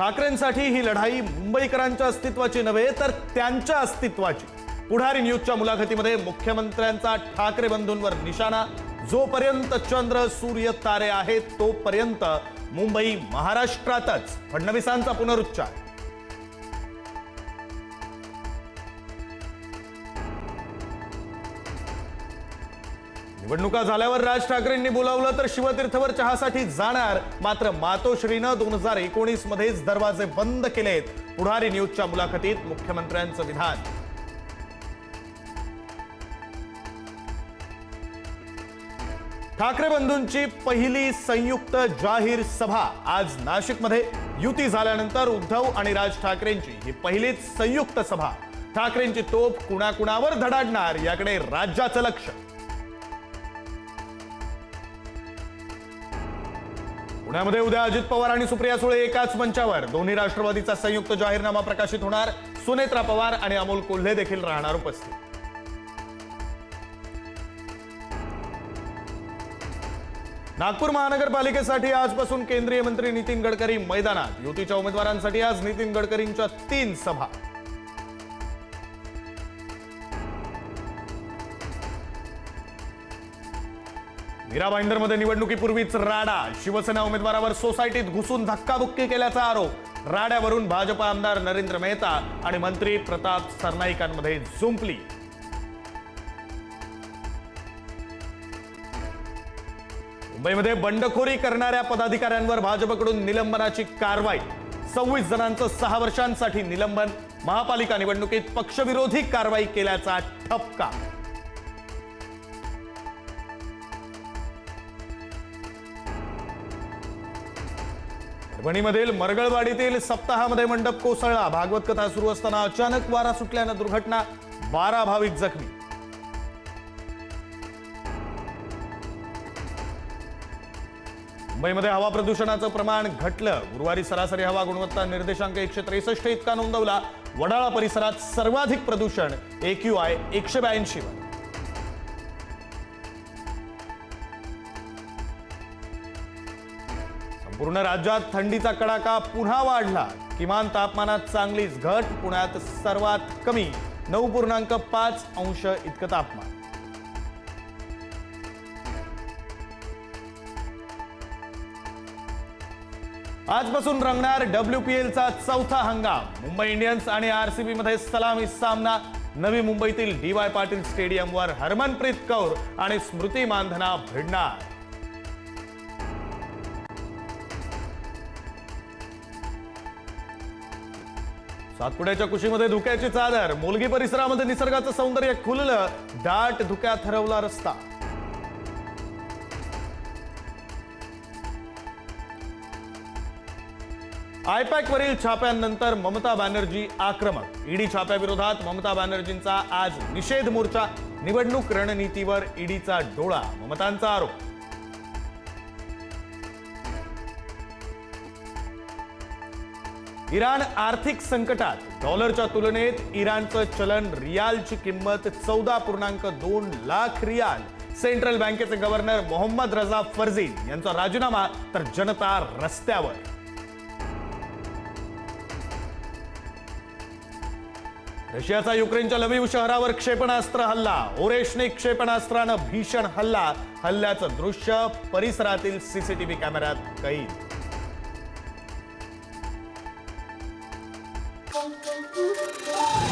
ठाकरेंसाठी ही लढाई मुंबईकरांच्या अस्तित्वाची नव्हे तर त्यांच्या अस्तित्वाची. पुढारी न्यूजच्या मुलाखतीमध्ये मुख्यमंत्र्यांचा ठाकरे बंधूंवर निशाणा. जोपर्यंत चंद्र सूर्य तारे आहेत तोपर्यंत मुंबई महाराष्ट्रातच. फडणवीसांचा पुनरुच्चार. निवडणुका झाल्यावर राज ठाकरेंनी बोलावलं तर शिवतीर्थवर चहासाठी जाणार. मात्र मातोश्रीनं दोन हजार एकोणीस मध्येच दरवाजे बंद केलेत. पुढारी न्यूजच्या मुलाखतीत मुख्यमंत्र्यांचं विधान. ठाकरे बंधूंची पहिली संयुक्त जाहीर सभा आज नाशिकमध्ये. युती झाल्यानंतर उद्धव आणि राज ठाकरेंची ही पहिलीच संयुक्त सभा. ठाकरेंची तोफ कुणाकुणावर धडाडणार याकडे राज्याचं लक्ष. पुण्यामध्ये उद्या अजित पवार आणि सुप्रिया सुळे एकाच मंचावर. दोन्ही राष्ट्रवादीचा संयुक्त जाहीरनामा प्रकाशित होणार. सुनेत्रा पवार आणि अमोल कोल्हे देखील राहणार उपस्थित. नागपूर महानगरपालिकेसाठी आजपासून केंद्रीय मंत्री नितीन गडकरी मैदानात. युतीच्या उमेदवारांसाठी आज नितीन गडकरींच्या तीन सभा. मीरा भाईंदरमध्ये निवडणुकीपूर्वीच राडा शिवसेना उमेदवारावर सोसायटीत घुसून धक्काबुक्की केल्याचा आरोप. राड्यावरून भाजप आमदार नरेंद्र मेहता आणि मंत्री प्रताप सरनाईकांमध्ये झुंपली. मुंबईमध्ये बंडखोरी करणाऱ्या पदाधिकाऱ्यांवर भाजपकडून निलंबनाची कारवाई. सव्वीस जणांचं सहा वर्षांसाठी निलंबन. महापालिका निवडणुकीत पक्षविरोधी कारवाई केल्याचा ठपका. परभणीमधील मरगळवाडीतील सप्ताहामध्ये मंडप कोसळला. भागवत कथा सुरू असताना अचानक वारा सुटल्यानं दुर्घटना बारा भाविक जखमी. मुंबईमध्ये हवा प्रदूषणाचं प्रमाण घटलं. गुरुवारी सरासरी हवा गुणवत्ता निर्देशांक एकशे त्रेसष्ट इतका नोंदवला. वडाळा परिसरात सर्वाधिक प्रदूषण एक्यू आय एकशे ब्याऐंशी वर. पूर्ण राज्यात थंडीचा कडाका पुन्हा वाढला. किमान तापमानात चांगलीच घट पुण्यात सर्वात कमी नऊ पूर्णांक पाच अंश इतकं तापमान. आजपासून रंगणार डब्ल्यू पी एलचा चौथा हंगाम. मुंबई इंडियन्स आणि आरसीबी मध्ये सलामी सामना. नवी मुंबईतील डी वाय पाटील स्टेडियमवर हरमनप्रीत कौर आणि स्मृती मानधना भिडणार. सातपुड्याच्या कुशीमध्ये धुक्याची चादर. मोलगी परिसरामध्ये निसर्गाचं सौंदर्य खुललं दाट धुक्यात हरवला रस्ता. आयपॅक वरील छाप्यांनंतर ममता बॅनर्जी आक्रमक. ईडी छाप्याविरोधात ममता बॅनर्जींचा आज निषेध मोर्चा. निवडणूक रणनीतीवर ईडीचा डोळा. ममतांचा आरोप. इराण आर्थिक संकटात. डॉलरच्या तुलनेत इराणचं चलन रियालची किंमत चौदा पूर्णांक दोन लाख रियाल. सेंट्रल बँकेचे गव्हर्नर मोहम्मद रजा फरजीन यांचा राजीनामा तर जनता रस्त्यावर. रशियाचा युक्रेनच्या लवीव शहरावर क्षेपणास्त्र हल्ला. ओरेशने क्षेपणास्त्रानं भीषण हल्ला. हल्ल्याचं दृश्य परिसरातील सीसीटीव्ही कॅमेऱ्यात कैद. Oh, oh.